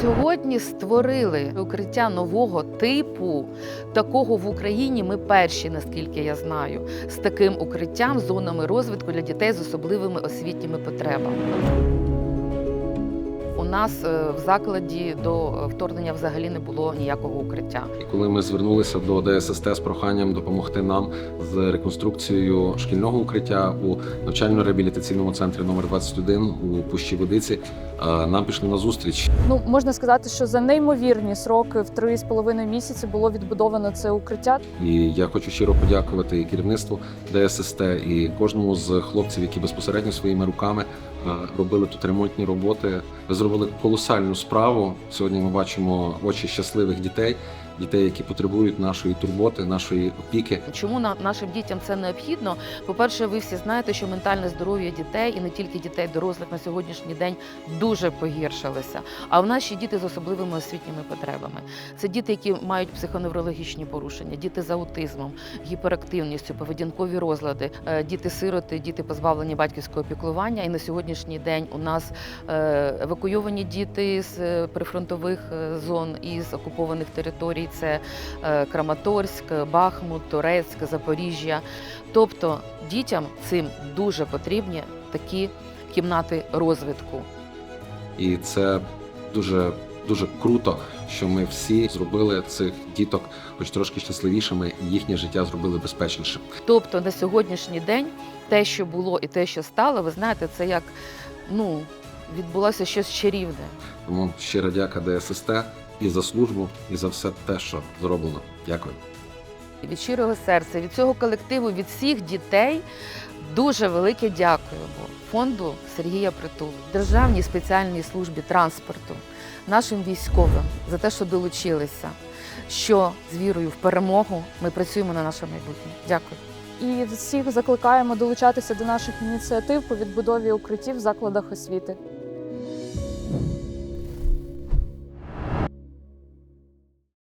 Сьогодні створили укриття нового типу. Такого в Україні ми перші, наскільки я знаю, з таким укриттям, зонами розвитку для дітей з особливими освітніми потребами. У нас е, в закладі до е, вторгнення взагалі не було ніякого укриття. І коли ми звернулися до ДССТ з проханням допомогти нам з реконструкцією шкільного укриття у навчально-реабілітаційному центрі номер 21 у Пущі Водиці, е, нам пішли на зустріч. Ну можна сказати, що за неймовірні сроки в три з половиною місяці було відбудовано це укриття. І я хочу щиро подякувати і керівництву ДССТ, і кожному з хлопців, які безпосередньо своїми руками робили тут ремонтні роботи. Зробили колосальну справу. Сьогодні ми бачимо очі щасливих дітей, дітей, які потребують нашої турботи, нашої опіки. Чому на- нашим дітям це необхідно? По-перше, ви всі знаєте, що ментальне здоров'я дітей і не тільки дітей, дорослих на сьогоднішній день дуже погіршилося. А в ще діти з особливими освітніми потребами. Це діти, які мають психоневрологічні порушення, діти з аутизмом, гіперактивністю, поведінкові розлади, е, діти-сироти, діти позбавлені батьківського піклування. І на сьогоднішній день у нас е, евакуйовані діти з е, прифронтових зон і з окупованих територій. Це е, Краматорськ, Бахмут, Торецьк, Запоріжжя. Тобто дітям цим дуже потрібні такі кімнати розвитку. І це дуже дуже круто, що ми всі зробили цих діток, хоч трошки щасливішими, і їхнє життя зробили безпечнішим. Тобто на сьогоднішній день те, що було і те, що стало, ви знаєте, це як ну відбулося щось чарівне. Тому щира дяка ДССТ і за службу, і за все те, що зроблено. Дякую. Від щирого серця, від цього колективу, від всіх дітей дуже велике дякуємо фонду Сергія Притули, Державній спеціальній службі транспорту, нашим військовим за те, що долучилися. Що з вірою в перемогу ми працюємо на наше майбутнє. Дякую. І всіх закликаємо долучатися до наших ініціатив по відбудові укриттів в закладах освіти.